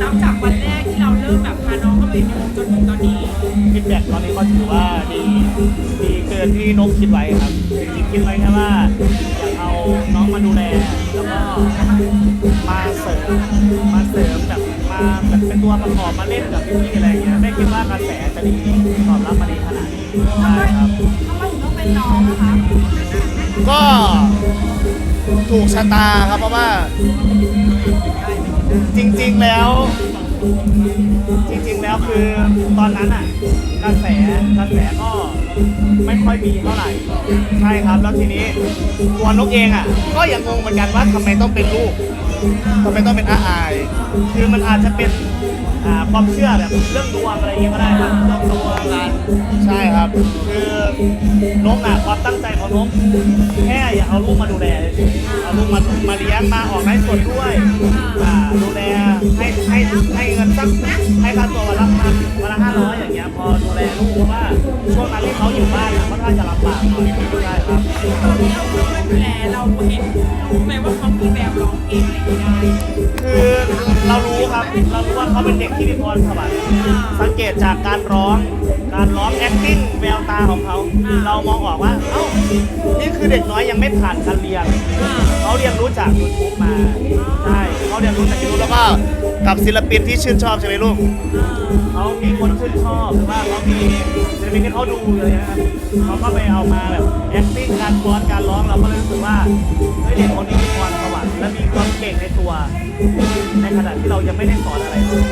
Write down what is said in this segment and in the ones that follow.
นับจากวันแรกที่เราเริ่มแบบพาน้องเข้าไปดูจนถึงตอนนี้ฟีดแบ็กตอนนี้ก็ถือว่าดีดีเกินที่นกคิดไว้ครับจริงๆคิดไว้แค่ว่าอยากเอาน้องมาดูแลแล้วก็มาเสริมมาเสริมแบบมาแบบเป็นตัวประกอบมาเล่นกับพี่ๆอะไรอย่างเงี้ยไม่คิดว่ากระแสจะดีตอบรับมาดีขนาดนี้ใช่ครับ ทำไมถึงต้องเป็นน้องนะคะก็ถูกชะตาครับเพราะว่า จริงๆแล้ว จริงๆแล้วคือตอนนั้นอะกระแสกระแสก็ไม่ค่อยมีเท่าไหร่ใช่ครับแล้วทีนี้ตัวนกเองอะ ก็ยังงงเหมือนกันว่าทำไมต้องเป็นลูกทำไมต้องเป็นอาอาย คือมันอาจจะเป็น อ่าความเชื่อแบบเรื่องดวงอะไรอย่างเงี้ยก็ได้ครับเรื่องดวงการใช่ครับ คือนกอะความตั้งใจของนกแค่อยากเอาลูกมาดูแลเฉยๆเอาลูกมามาเลี้ยงมาออกไลฟ์สดด้วยอ่าดูแลให้ให้ให้เงินสักให้ค่าตัววันละพันวันละห้าร้อยอย่างเงี้ยพอดูแลลูกเพราะว่าช่วงนั้นที่เขาอยู่บ้านอะค่อนข้างจะลำบากหน่อยใช่ครับเราดูแลเราเห็นรู้ไหมว่าเขามีแววร้องเพลงอะไรอย่างได้ คือเรารู้ครับ เรารู้ว่าเขาเป็นเด็กที่มีพรสวรรค์สังเกตจากการร้อง การร้อง acting แววตาของเขา เรามองออกว่า เอ้า นี่คือเด็กน้อยยังไม่ผ่านการเรียน เขาเรียนรู้จาก YouTube มา ใช่ เขาเรียนรู้จาก YouTube แล้วก็กับศิลปินที่ชื่นชอบใช่ไหมลูกเขามีคนชื่นชอบหรือว่าเขามีศิลปินที่เขาดูเลยนะครับเขาก็ไปเอามาแบบ acting การฟ้อนการร้องเราก็เลยรู้สึกว่าเฮ้ยเด็กคนนี้มีพรสวรรค์และมีความเก่งในตัว ในขณะที่เรายังไม่ได้สอนอะไรเลย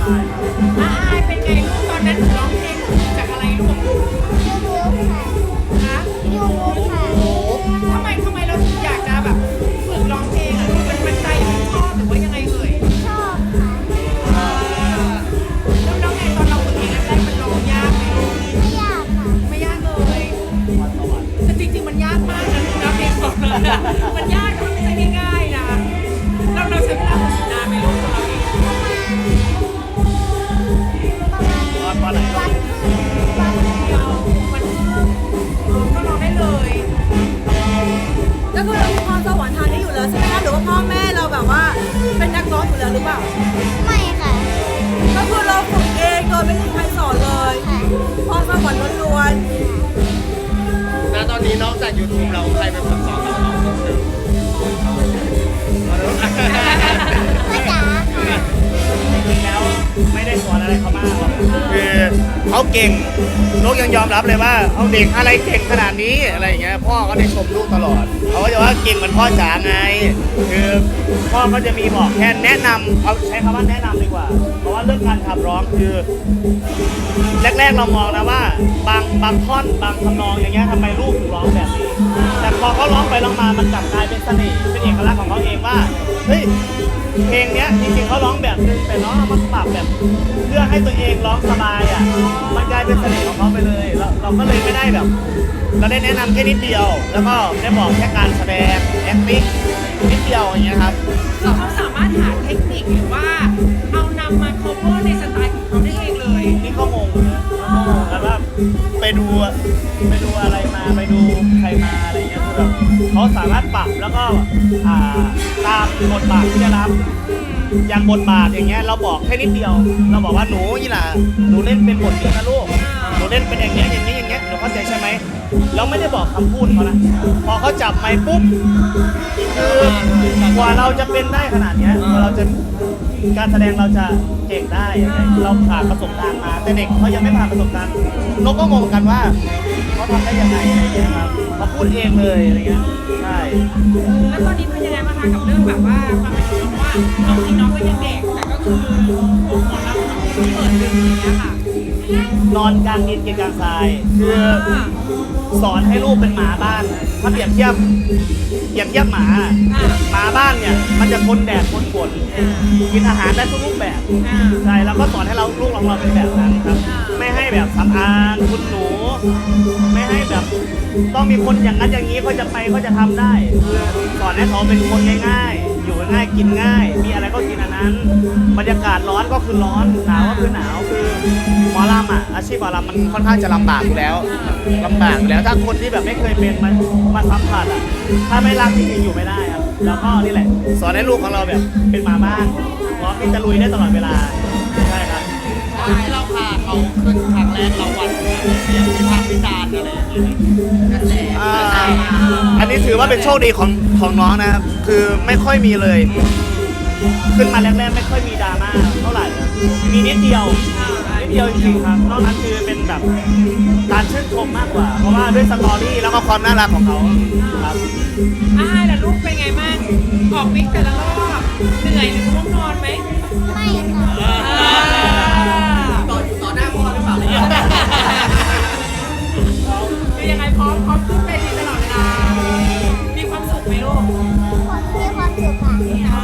ใช่ครับ อาอายเป็นไงลูกตอนนั้นร้องเพลงจากอะไรลูกคะ จาก YouTube เราใครเป็นคนสอนเราน้องคือง ไม่ได้สอนอะไรเขามากหรอกคือเขาเก่งนกยังยอมรับเลยว่าเอาเด็กอะไรเก่งขนาดนี้อะไรอย่างเงี้ยพ่อก็ได้ชมลูกตลอดเขาก็จะว่าเก่งเหมือนพ่อจ๋าไงคือพ่อก็จะมีบอกแค่แนะนำเอาใช้คำว่าแนะนำดีกว่า เพราะว่าเรื่องการขับร้องคือ แรกๆเรามองนะว่า บางบางท่อนบางทำนองอย่างเงี้ยทำไมลูกถึงร้องแบบนี้ แต่พอเขาร้องไปร้องมามันกลับกลายเป็นเสน่ห์เป็นเอกลักษณ์ของเขาเองว่า เฮ้ยเพลงเนี้ยจริงๆเขาร้องแบบนึงแต่น้องเอามาปรับแบบ เพื่อให้ตัวเองร้องสบายอะมันกลายเป็นเสน่ห์ของเขาไปเลยเราเราก็เลยไม่ได้แบบเราได้แนะนำแค่นิดเดียว แล้วก็ได้บอกแค่การแสดง acting นิดเดียวอย่างเงี้ยครับคือเขาสามารถหาเทคนิคหรือว่า เอานำมา cover ในสไตล์ของเขาได้เองเลย นี่ก็งงนะก็งงแล้วว่าไปดูไปดูอะไรมาไปดูใครมาอะไรเงี้ยคือแบบ เขาสามารถปรับแล้วก็ตามบทบาทที่ได้รับ อย่างบทบาทอย่างเงี้ยเราบอกแค่นิดเดียว เราบอกว่าหนูยี่หล่ะหนูเล่นเป็นบทนี้นะลูกหนูเล่นเป็นอย่างเงี้ยอย่างนี้อย่างเงี้ยหนูเข้าใจใช่ไหมเราไม่ได้บอกคำพูดเขานะพอเขาจับไมค์ปุ๊บคือกว่าเราจะเป็นได้ขนาดเนี้ยกว่าเราจะการแสดงเราจะเก่งได้อย่างเงี้ยเราผ่านประสบการณ์มา แต่เด็กเขายังไม่ผ่านประสบการณ์นกก็งงกันว่าเขาทำได้ยังไงอะไรเงี้ยครับ เขาพูดเองเลยอะไรเงี้ยใช่แล้วตอนนี้เป็นยังไงบ้างคะกับเรื่องแบบว่าความเป็นจริงว่าน้องจริงน้องก็ยังเด็กแต่ก็คือผมหมอรับน้องที่เปิดดึงอย่างเงี้ยค่ะนอนกลางดินกินกลางทรายคือสอนให้ลูกเป็นหมาบ้าน ถ้าเปรียบเทียบเปรียบเทียบหมาหมาบ้านเนี่ย มันจะทนแดดทนฝนกินอาหารได้ทุกรูปแบบอ่าใช่แล้วก็สอนให้เราลูกของเราเป็นแบบนั้นครับอ่าไม่ให้แบบสำอางคุณหนู ไม่ให้แบบ ต้องมีคนอย่างนั้นอย่างนี้เขาจะไปเขาจะทำได้คือสอนให้เขาเป็นคนง่าย ๆ อยู่ง่ายกินง่าย มีอะไรก็กินอันนั้น บรรยากาศร้อนก็คือร้อนหนาวก็คือหนาวคือหมอลำอะอาชีพหมอลำมันค่อนข้างจะลำบากอยู่แล้วลำบากอยู่แล้วถ้าคนที่แบบไม่เคยเป็นมันมาสัมผัสอะถ้าไม่รักจริงๆอยู่ไม่ได้ครับแล้วก็นี่แหละ สอนให้ลูกของเราแบบเป็นหมาบ้านร้อมที่จะลุยได้ตลอดเวลาใช่ ครับที่เราพาเขาขึ้นครั้งแรกเราหวั่นไหมเสียงวิพากษ์วิจารณ์อะไรอย่างเงี้ยกระแสอ่าอันนี้ถือว่าเป็นโชคดีของของน้องนะครับ คือไม่ค่อยมีเลย ขึ้นมาแรกๆไม่ค่อยมีดราม่าเท่าไหร่ครับมีนิดเดียวนิดเดียวจริงๆครับนอกนั้นคือเป็นแบบการชื่นชมมากกว่า เพราะว่าด้วยสตอรี่แล้แล้ววก็ก็ความน่ารักของเขาครับอาหารล่ะลูกเป็นไงบ้างออกวิ่งแต่ละรอบเหนื่อยหรือง่วงนอนไหม ไม่ค่ะต่อต่ พร้อมพร้อมขึ้นไปดีตลอดเวลา มีความสุขไหมลูกคนมีความสุขค่ะอ่า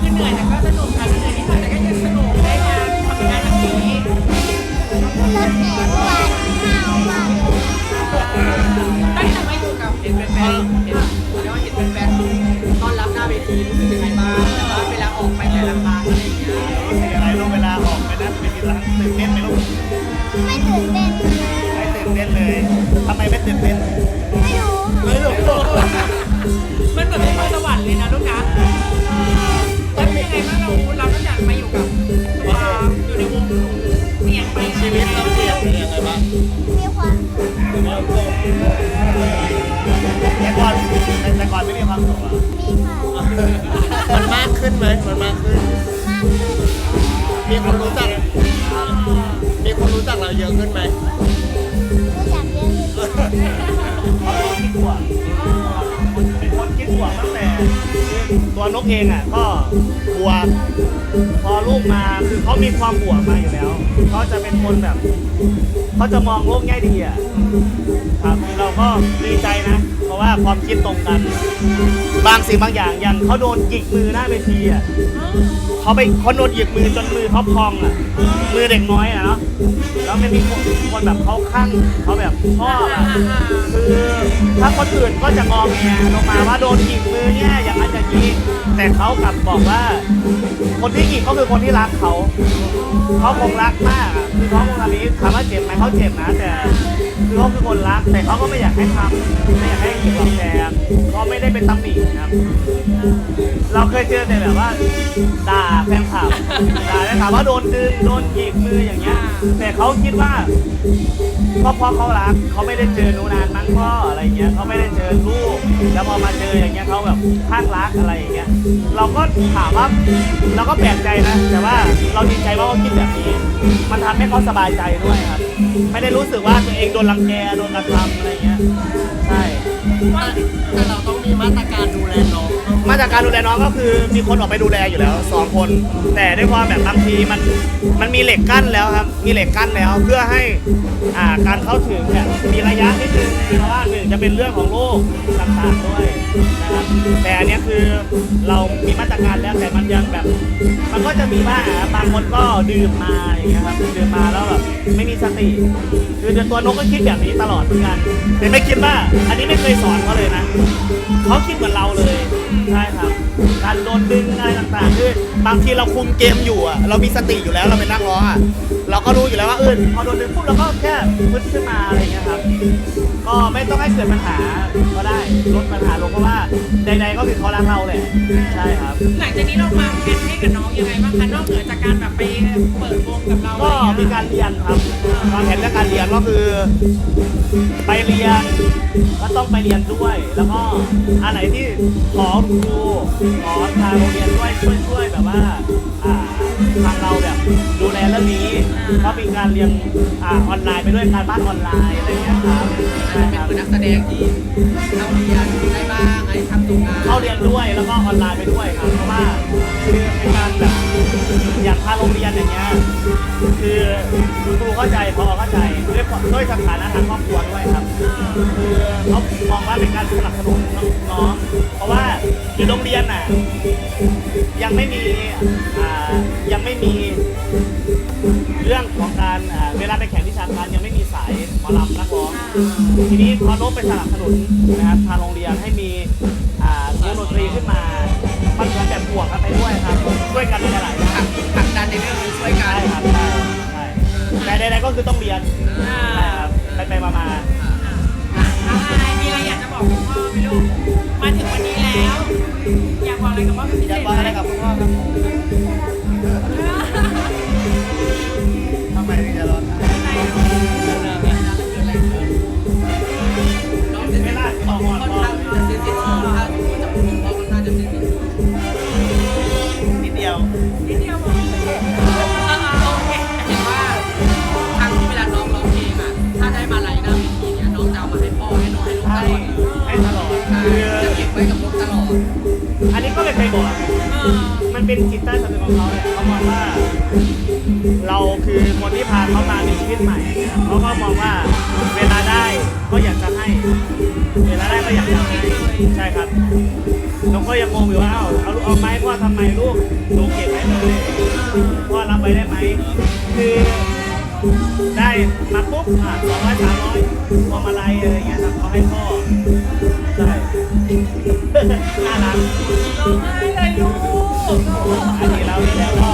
คือเหนื่อยแต่ก็สนุกค่ะเหนื่อยนิดหน่อยแต่ก็ยังสนุกได้งานทำงานแบบนี้รถแห่เมื่อวานห้าวมากเลยตั้งแต่มาอยู่กับเห็นแฟนๆเห็นเรียกว่าเห็นแฟนๆต้อนรับหน้าเวที ตัวนกเองอะก็บวพอลูกมาคือเขามีความบวกมาอยู่แล้วเขาจะเป็นคนแบบเขาจะมองโลกแง่ดีอะครับเราก็ดีใจนะ เพราะว่าความคิดตรงกัน บางสิ่งบางอย่างอย่างเขาโดนหยิกมือหน้าเวทีอะเขาไปเขาโดนหยิกมือจนมือเขาพองอะมือเด็กน้อยอะเนาะแล้วไม่มีคนคนแบบเขาข้างเขาแบบชอบอะคือถ้าคนอื่นก็จะงองแงลงมาว่าโดนหยิกมือเนี่ย อย่างนั้นอย่างนี้แต่เขากลับบอกว่า คนที่หยิกก็คือคนที่รักเขาเขาคงรักมากอะคือเขาคงทำนี้ถามว่าเจ็บไหมเขาเจ็บนะ แต่คือเขาคือคนรัก แต่เขาก็ไม่อยากให้ทำไม่อยากให้หยิกหลอกแดงเขาไม่ได้เป็นตำหนิครับ เราเคยเจอแต่แบบว่าด่าแฟนคลับด่าแฟนคลับว่าโดนดึงโดนหยิกมืออย่างเงี้ยแต่เขาคิดว่าก็เพราะเขารักเขาไม่ได้เจอหนูนานมั้งพ่ออะไรเงี้ยเขาไม่ได้เจอลูกแล้วพอมาเจออย่างเงี้ยเขาแบบข้างรักอะไรอย่างเงี้ยเราก็ถามว่าเราก็แปลกใจนะ แต่ว่าเราดีใจว่าเขาคิดแบบนี้ มันทำให้เขาสบายใจด้วยครับ ไม่ได้รู้สึกว่าตัวเองโดนรังแกโดนกระทำอะไรเงี้ย ใช่ แต่แต่เราต้องมีมาตรการดูแลน้อง มาตรการดูแลน้องก็คือมีคนออกไปดูแลอยู่แล้วสองคน แต่ด้วยความแบบบางทีมันมันมีเหล็กกั้นแล้วครับมีเหล็กกั้นแล้วเพื่อให้อ่าการเข้าถึงเนี่ยมีระยะนิดนึงเพราะว่าหนึ่งจะเป็นเรื่องของโรคต่างๆด้วยนะครับแต่อันเนี้ยคือเรามีมาตรการแล้วแต่มันยังแบบ มันก็จะมีบ้างบางคนก็ดื่มมาอย่างเงี้ยครับดื่มมาแล้วแบบไม่มีสติ คือตัวนกก็คิดแบบนี้ตลอดเหมือนกันแต่ไม่คิดว่า อันนี้ไม่เคยสอนเขาเลยนะเขาคิดเหมือนเราเลย ใช่ครับการโดนดึงอะไรต่างๆคือบางทีเราคุมเกมอยู่อะเรามีสติอยู่แล้วเราเป็นนักร้องอะเราก็รู้อยู่แล้วว่าเออพอโดนดึงปุ๊บเราก็แค่พึ่ขึ้นมาอะไรเงี้ยครับ ก็ไม่ต้องให้เกิดปัญหาก็ได้ลดปัญหาลงเพราะว่าใดๆก็คือเขารักเราแหละใช่ครับ หลังจากนี้เราวางแผนให้กับน้องยังไงบ้างคะนอกเหนือจากการแบบไปเปิดวงกับเราก็อะไรมีเงี้ยการเรียนครับวางแผนเรื่องการเรียนก็คือ ไปเรียนก็ต้องไปเรียนด้วย แล้วก็อันไหนที่ขอครูขอทางโรงเรียนด้วยช่วยช่วยแบบว่าอ่า ทางเราแบบดูแลเรื่องนี้ก็มีการเรียนอ่าออนไลน์ไปด้วยการบ้านออนไลน์อะไรอย่างเงี้ยครับอันใช่นี้เป็นครับ เหมือนนักแสดงที่เราเรียนได้บ้างให้ทำตรงงานเข้าเรียนด้วยแล้วก็ออนไลน์ไปด้วยครับเพราะว่าคือเป็นการแบบอย่างทางโรงเรียนอย่างเงี้ยคือคุณครูเข้าใจพอเข้าใจด้วยด้วยสถานะทางครอบครัวด้วยครับคือเขามองว่าเป็นการสนับสนุนน้องๆเพราะว่าอยู่โรงเรียนน่ะยังไม่มีอ่ายังไม่มีเรื่องของการอ่าเวลาไปแข่งวิชาการยังไม่มีสายหมอลำนักร้องทีนี้พอโน้ตไปสนับสนุนนะครับทางโรงเรียนให้มีอ่าวงดนตรีขึ้นมามันเหมือนแบบบวกกันไปด้วยครับช่วยกันในหลายๆด้าน ผลักดันในเรื่องนี้ช่วยกัใช่นครับ ใช่ใช่แต่ใดๆก็คือต้องเรียนใช่ครับไปไปๆมาอะอะไรมีอะไรอยากจะบอกคุณพ่อไหมลูก มาถึงวันนี้แล้ว อยากบอกอะไรกับพ่อเป็นพิอเศยากษบอกอะไรกับคุณ เป็นจิตใต้สำนึกของเขาเนี่ยเขามองว่า เราคือคนที่พาเขามามีชีวิตใหม่เขาก็มองว่าเวลาได้ก็อยากจะให้ เวลาได้ก็อยากจะให้ใช่ครับน้องก็ยังงงอยู่ว่าเอ้าเอาเอาไม้พ่อทำไมลูกหนูเก็บไว้เลยพ่อรับไว้ได้ไหมคือได้มาปุ๊บอะสองร้อยสามร้อยพวงมาลัยอะไรอย่างเงี้ยครับเขาให้พ่อใช่ น่ารักร้องไห้เลยลูกอันนี้เรานี่แล้วก็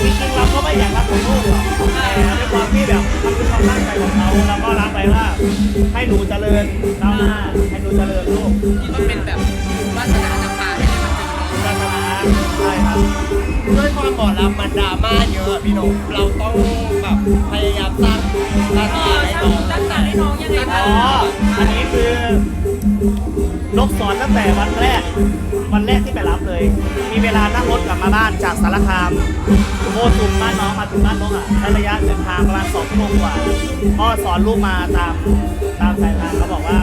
จริงๆเราก็ไม่อยากรับของลูกหรอกแต่ด้วยความที่แบบมันคือความตั้งใจของเขาเราก็รับไปว่า ให้หนูเจริญก้าวหน้าให้หนูเจริญลูกที่มันเป็นแบบวาสนาจะพาให้ได้มาเจอน้องศาสนาใช่ครับด้วยความหมอลำมันดราม่าเยอะอะพี่หนงเราต้องแบบพยายามสร้างสถานให้น้องตั้งแต่ให้น้องยังไงอ๋บ้างออันนี้คือ ลกสอนตั้งแต่วันแรก วันแรกที่ไปรับเลย มีเวลานั่งรถกลับมาบ้านจากสารคามโคตุมบ้านน้องมาถึงบ้านนกอะใช้ระยะเดินทางประมาณสองชั่วโมงกว่าพ่อสอนลูกมาตามตามสายทางเขาบอกว่า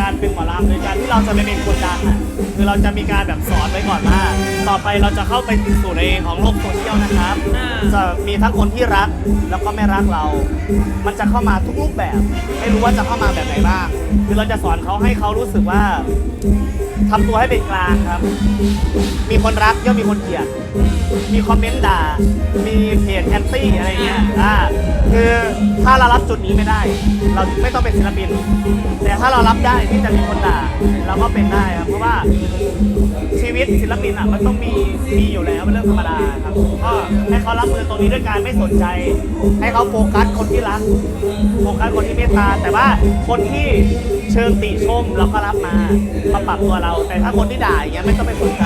การเป็นหมอลำโดยการที่เราจะไม่เป็นคนดังอะคือเราจะมีการแบบสอนไว้ก่อนว่า ต่อไปเราจะเข้าไปสู่ในของโลกโซเชียลนะครับ จะมีทั้งคนที่รักแล้วก็ไม่รักเรา มันจะเข้ามาทุกรูปแบบ ไม่รู้ว่าจะเข้ามาแบบไหนบ้าง คือเราจะสอนเขาให้เขารู้สึกว่าทำตัวให้เป็นกลางครับ มีคนรักย่อมมีคนเกลียด มีคอมเมนต์ด่า มีเพจแอนตี้อะไรเงี้ยอ่าคือถ้าเรารับจุดนี้ไม่ได้ เราไม่ต้องเป็นศิลปิน แต่ถ้าเรารับได้ที่จะมีคนด่าเราก็เป็นได้ครับ เพราะว่าชีวิตศิลปินอะมันต้องมีมีอยู่แล้วเป็นเรื่องธรรมดาครับ ก็ให้เขารับมือตรงนี้ด้วยการไม่สนใจ ให้เขาโฟกัสคนที่รัก โฟกัสคนที่เมตตา แต่ว่าคนที่เชิงติชมเราก็รับมามาปรับตัวเราแต่ถ้าคนที่ด่าอย่างเงี้ยไม่ต้องไปสนใจ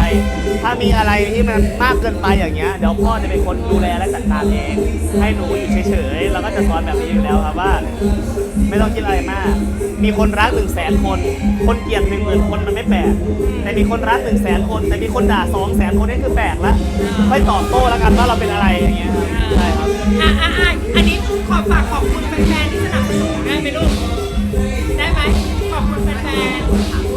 ถ้ามีอะไรที่มันมากเกินไปอย่างเงี้ยเดี๋ยวพ่อจะเป็นคนดูแลและจัดการเอง ให้หนูอยู่เฉยๆเราก็จะสอนแบบนี้อยู่แล้วครับว่า ไม่ต้องคิดอะไรมาก มีคนรักหนึ่งแสนคน คนเกลียดหนึ่งหมื่นคนมันไม่แปลกแต่มีคนรักหนึ่งแสนคน แต่มีคนด่าสองแสนคนนี่คือแปลกละค่ตอบโต้แล้วกันว่าเราเป็นอะไรอย่างเงี้ยครับใช่ครับ อะอะอะอันนี้ขอฝากขอบคุณแฟนๆที่สนับสนุนได้ไหมลูก ได้ไหมขอบคุณแฟนๆ